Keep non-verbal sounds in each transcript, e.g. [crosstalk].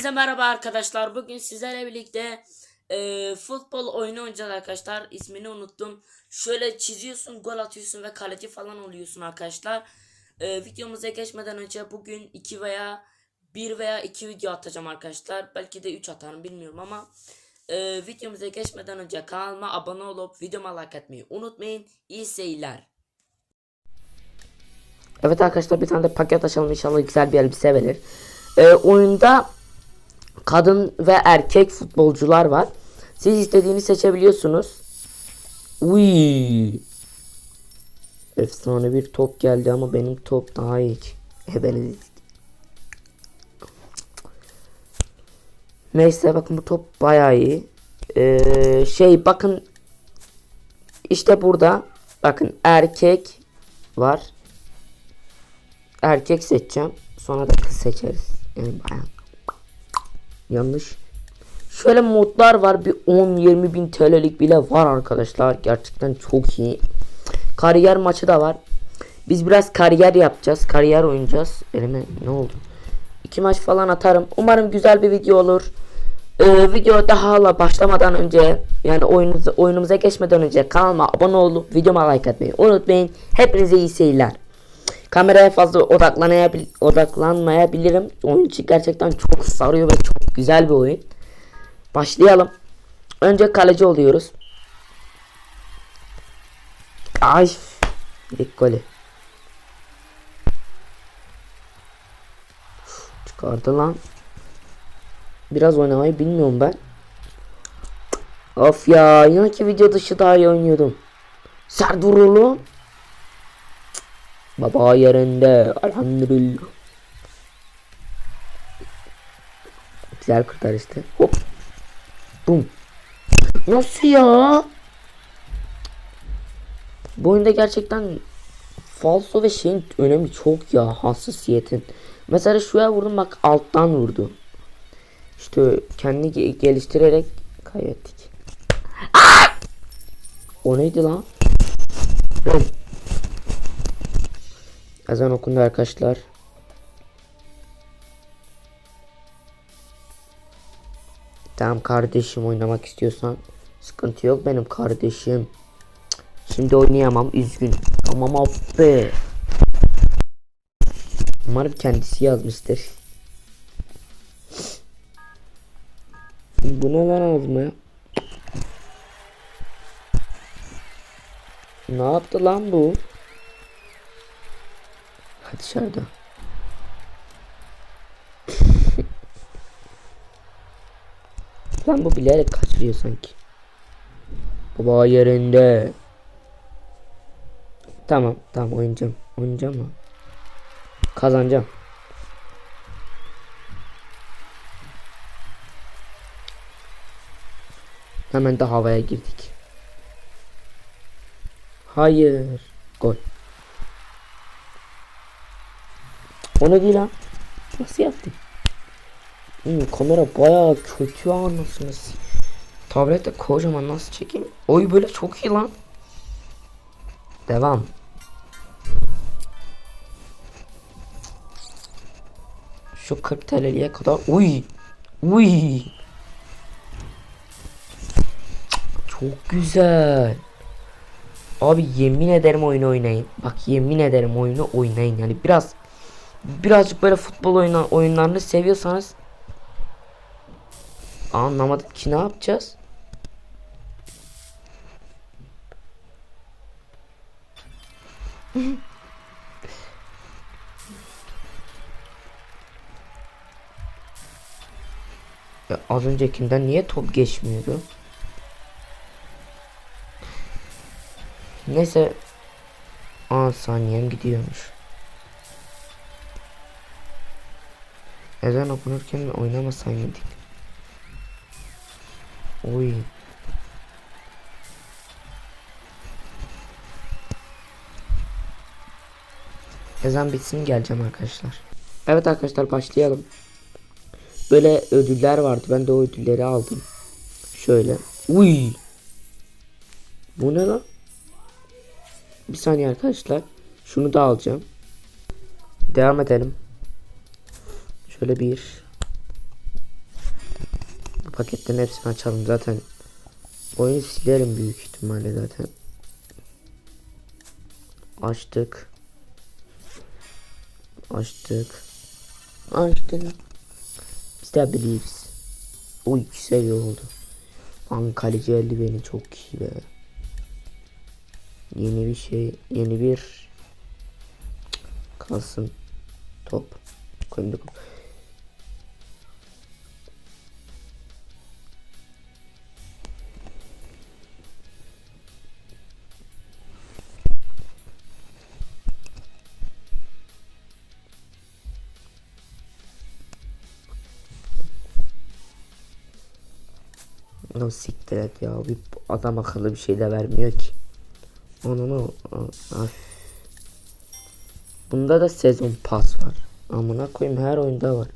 Hepinize merhaba arkadaşlar. Bugün sizlerle birlikte e, futbol oyunu oynayacağız arkadaşlar. İsmini unuttum. Şöyle çiziyorsun, gol atıyorsun ve kaleci falan oluyorsun arkadaşlar. E, videomuza geçmeden önce bugün 2 veya 1 veya 2 video atacağım arkadaşlar. Belki de 3 atarım bilmiyorum ama e, videomuza geçmeden önce kanalıma abone olup videoma like atmayı unutmayın. İyi seyirler. Evet arkadaşlar bir tane de paket açalım inşallah güzel bir elbise verir. Ee, oyunda kadın ve erkek futbolcular var. Siz istediğini seçebiliyorsunuz. Uy. Efsane bir top geldi ama benim top daha iyi. Hebeniz. Neyse bakın bu top bayağı iyi. Ee, şey bakın işte burada bakın erkek var. Erkek seçeceğim. Sonra da kız seçeriz. Yani bayan. Yanlış. Şöyle modlar var. Bir 10-20 bin TL'lik bile var arkadaşlar. Gerçekten çok iyi. Kariyer maçı da var. Biz biraz kariyer yapacağız. Kariyer oynayacağız. Elime ne oldu? İki maç falan atarım. Umarım güzel bir video olur. Ee, video daha hala başlamadan önce yani oyunumuza, oyunumuza geçmeden önce kanalıma abone olup videoma like atmayı unutmayın. Hepinize iyi seyirler. Kameraya fazla odaklanayabil odaklanmayabilirim. Oyun için gerçekten çok sarıyor ve çok güzel bir oyun. Başlayalım. Önce kaleci oluyoruz. Ay. Dik golü. Çıkardı lan. Biraz oynamayı bilmiyorum ben. Of ya. Yine ki video dışı daha iyi oynuyordum. Sert vurulu. Baba yerinde. Elhamdülillah. Güzel kurtar işte. Hop. Bum. Nasıl ya? Bu oyunda gerçekten falso ve şeyin önemi çok ya hassasiyetin. Mesela şuraya vurdum bak alttan vurdu. İşte kendi ge- geliştirerek kaybettik. Aa! O neydi lan? Bum. Ezan okundu arkadaşlar. Tamam kardeşim oynamak istiyorsan sıkıntı yok benim kardeşim. Şimdi oynayamam üzgün. Tamam abi. Umarım kendisi yazmıştır. Bu ne lan ağzıma ya? Ne yaptı lan bu? Ha dışarıda. [laughs] Lan bu bilerek kaçırıyor sanki. Baba yerinde. Tamam tamam oynayacağım. Oynayacağım mı? Kazanacağım. Hemen de havaya girdik. Hayır. Gol. O ne değil lan? Nasıl yaptın? Hmm, kamera bayağı kötü anlasınız. Tablette kocaman nasıl çekeyim? Oy böyle çok iyi lan. Devam. Şu 40 TL'liye kadar uy uy çok güzel abi yemin ederim oyunu oynayın bak yemin ederim oyunu oynayın yani biraz birazcık böyle futbol oyna, oyunlarını seviyorsanız anlamadım ki ne yapacağız [laughs] Ya az öncekinden niye top geçmiyordu? Neyse. Aa saniyem gidiyormuş. Ezan okunurken oynamasaydık. Oy. Ezan bitsin geleceğim arkadaşlar. Evet arkadaşlar başlayalım. Böyle ödüller vardı. Ben de o ödülleri aldım. Şöyle. Uy. Bu ne lan? Bir saniye arkadaşlar. Şunu da alacağım. Devam edelim. Şöyle bir paketlerin hepsini açalım zaten. Oyunu silerim büyük ihtimalle zaten. Açtık. Açtık. Açtık. Biz de biliriz. Oy güzel oldu. Ankaleci eldiveni çok iyi be. Yeni bir şey, yeni bir kalsın top. Koyduk. Nasıl siktir et ya bir adam akıllı bir şey de vermiyor ki. Onu Bunda da sezon pas var. Amına koyayım her oyunda var.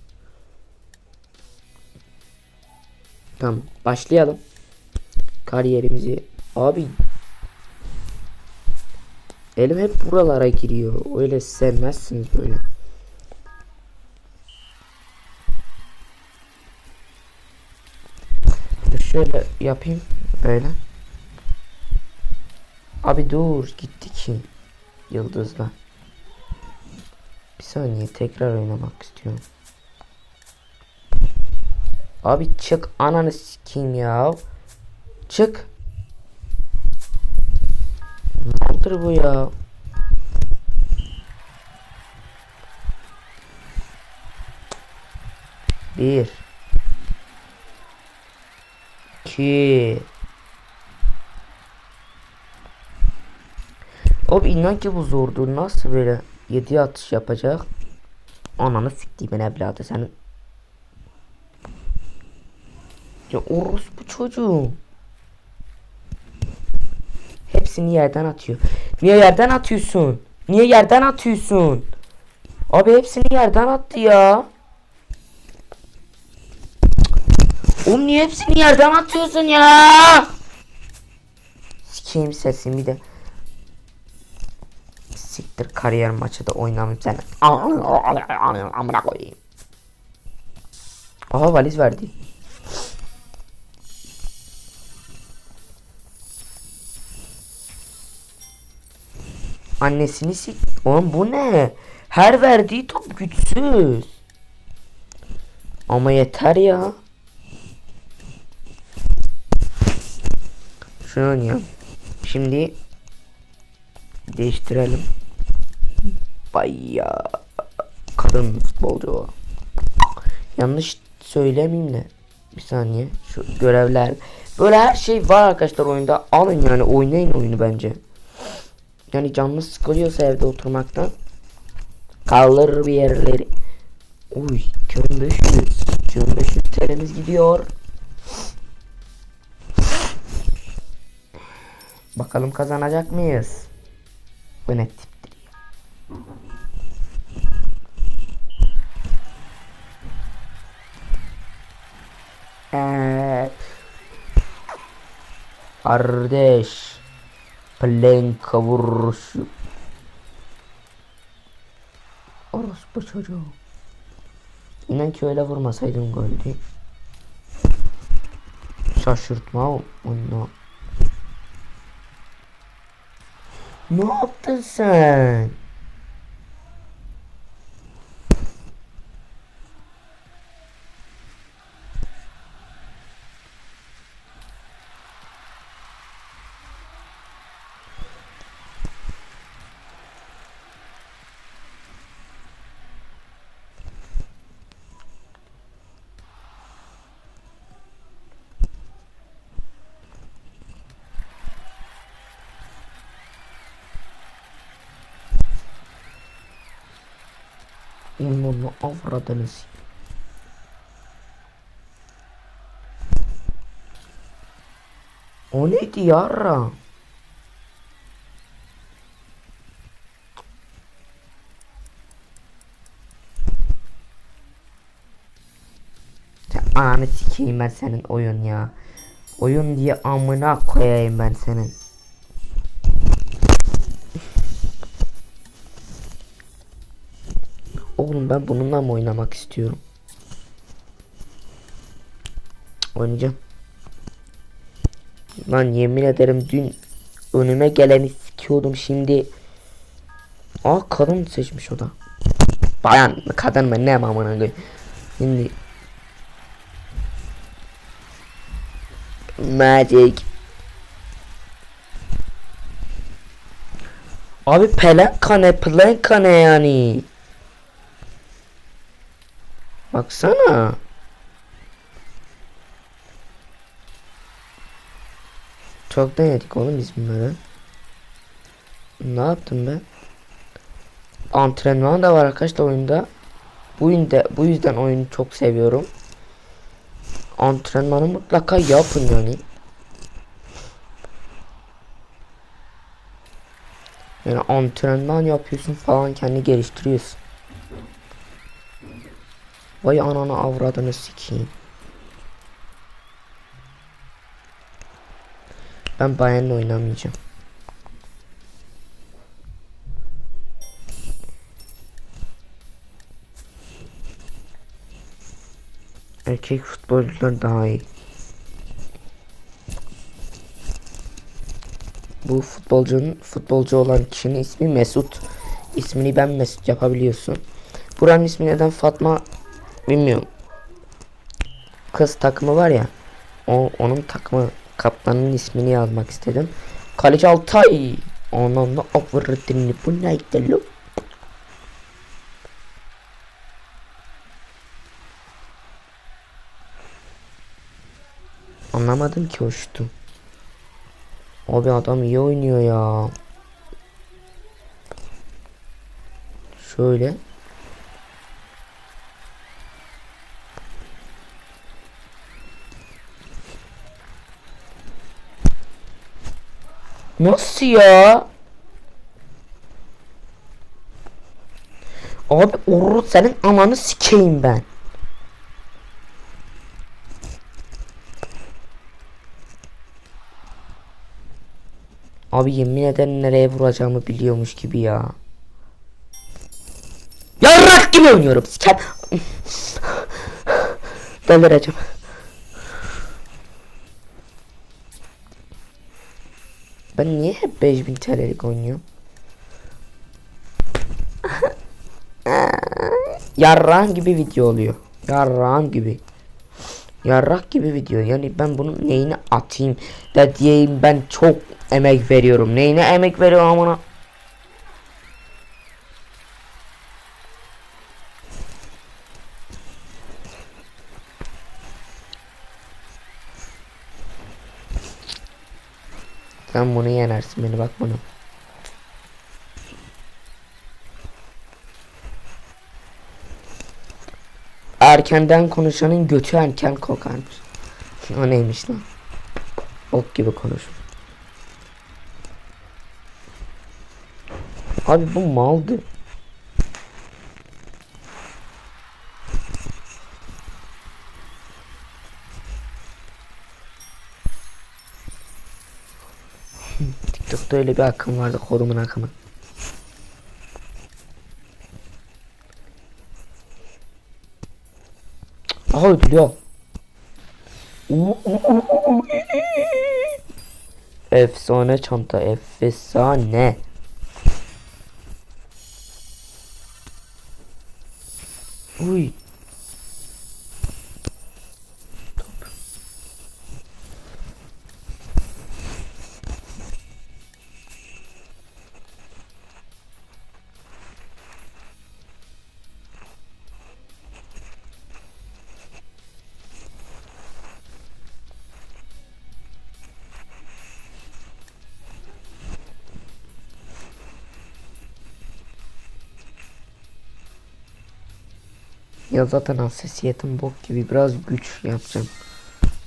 Tamam başlayalım. Kariyerimizi. Abi Elim hep buralara giriyor. Öyle sevmezsiniz böyle. Şöyle yapayım böyle. Abi dur gitti ki yıldızla. Bir saniye tekrar oynamak istiyorum. Abi çık ananı sikeyim ya. Çık. Nedir bu ya? Bir. İki. Abi inan ki bu zordur. Nasıl böyle 7 atış yapacak? Ananı siktiğimin evladı senin. Ya orospu çocuğum. Hepsini yerden atıyor. Niye yerden atıyorsun? Niye yerden atıyorsun? Abi hepsini yerden attı ya. Oğlum niye hepsini yerden atıyorsun ya? Sikeyim sesimi de. Siktir kariyer maçı da oynamayayım sen. Amına koyayım. Aha valiz verdi. Annesini sik. Oğlum bu ne? Her verdiği top güçsüz. Ama yeter ya. Şunu oynayalım. Şimdi değiştirelim. Baya kadın futbolcu o. Yanlış söylemeyeyim de. Bir saniye. Şu görevler. Böyle her şey var arkadaşlar oyunda. Alın yani oynayın oyunu bence. Yani canlı sıkılıyorsa evde oturmaktan. Kaldırır bir yerleri. Uy, körün 500. Körün 500 TL'miz gidiyor. Bakalım kazanacak mıyız? Bu ne tiptir ya? Evet. Kardeş. Plenka vuruşu. Orospu çocuğu. İnan ki öyle vurmasaydım goldü. Şaşırtma onu. Ne yaptın sen? Onu avradınız. O neydi yarra? Ananı sikeyim ben senin oyun ya. Oyun diye amına koyayım ben senin. Oğlum ben bununla mı oynamak istiyorum? Oynayacağım. Lan yemin ederim dün önüme geleni sikiyordum şimdi. Aa kadın seçmiş o da. Bayan mı kadın mı ne amına koyayım. Şimdi Magic Abi pelenka ne pelenka ne yani Baksana. Çok denedik oğlum biz bunları. Ne yaptım ben Antrenman da var arkadaşlar oyunda. Bu yüzden, bu yüzden oyunu çok seviyorum. Antrenmanı mutlaka yapın yani. Yani antrenman yapıyorsun falan kendi geliştiriyorsun. Vay ananı avradını sikeyim. Ben bayanla oynamayacağım. Erkek futbolcular daha iyi. Bu futbolcunun futbolcu olan kişinin ismi Mesut. İsmini ben Mesut yapabiliyorsun. Buranın ismi neden Fatma bilmiyorum. Kız takımı var ya. O onun takımı kaptanın ismini yazmak istedim. Kaleci Altay. Onun da avradını bu neydi lo? Anlamadım ki o şutu. Abi adam iyi oynuyor ya. Şöyle. Nasıl ya? Abi Orru senin ananı sikeyim ben. Abi yemin ederim nereye vuracağımı biliyormuş gibi ya. Yarrak gibi oynuyorum siker. [laughs] Delireceğim. Ben niye hep 5000 TL'lik oynuyorum? [laughs] Yarrak gibi video oluyor. Yarrak gibi. Yarrak gibi video. Yani ben bunun neyini atayım da diyeyim ben çok emek veriyorum. Neyine emek veriyorum amına? Sen bunu yenersin beni bak bunu. Erkenden konuşanın götü erken kokarmış. O neymiş lan? Ok gibi konuşur. Abi bu maldı. TikTok'ta öyle bir akım vardı kodumun akımı. Aha ödülüyor. Efsane çanta efsane. Ya zaten hassasiyetim bok gibi biraz güç yapacağım.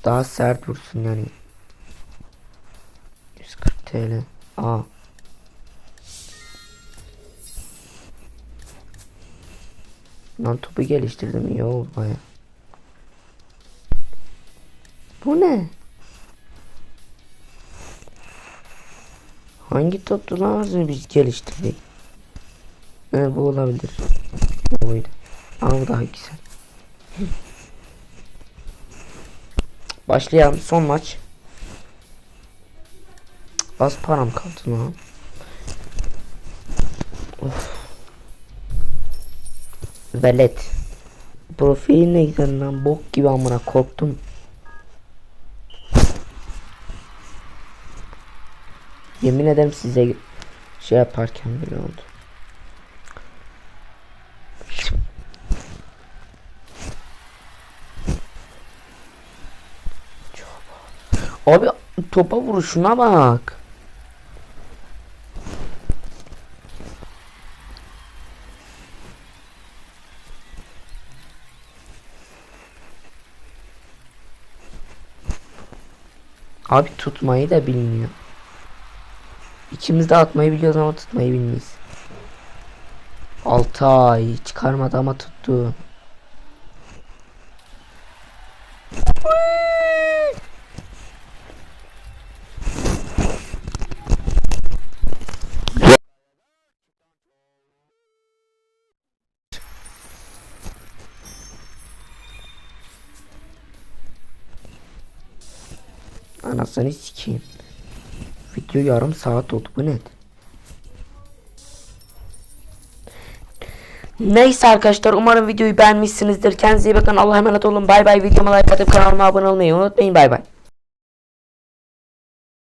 Daha sert vursun yani. 140 TL. Aa. Lan topu geliştirdim iyi oldu baya. Bu ne? Hangi toptu lan biz geliştirdik? Evet bu olabilir. Bu buydu. Ama daha güzel. Başlayalım son maç. Az param kaldı lan. Of. Velet. Profili ne güzel lan bok gibi amına korktum. Yemin ederim size şey yaparken böyle oldu. Abi topa vuruşuna bak. Abi tutmayı da bilmiyor. İkimiz de atmayı biliyoruz ama tutmayı bilmeyiz. Altay çıkarmadı ama tuttu. Anasını sikeyim. Video yarım saat oldu bu ne? Neyse arkadaşlar umarım videoyu beğenmişsinizdir. Kendinize iyi bakın. Allah'a emanet olun. Bay bay. Videoma like atıp kanalıma abone olmayı unutmayın. Bay bay.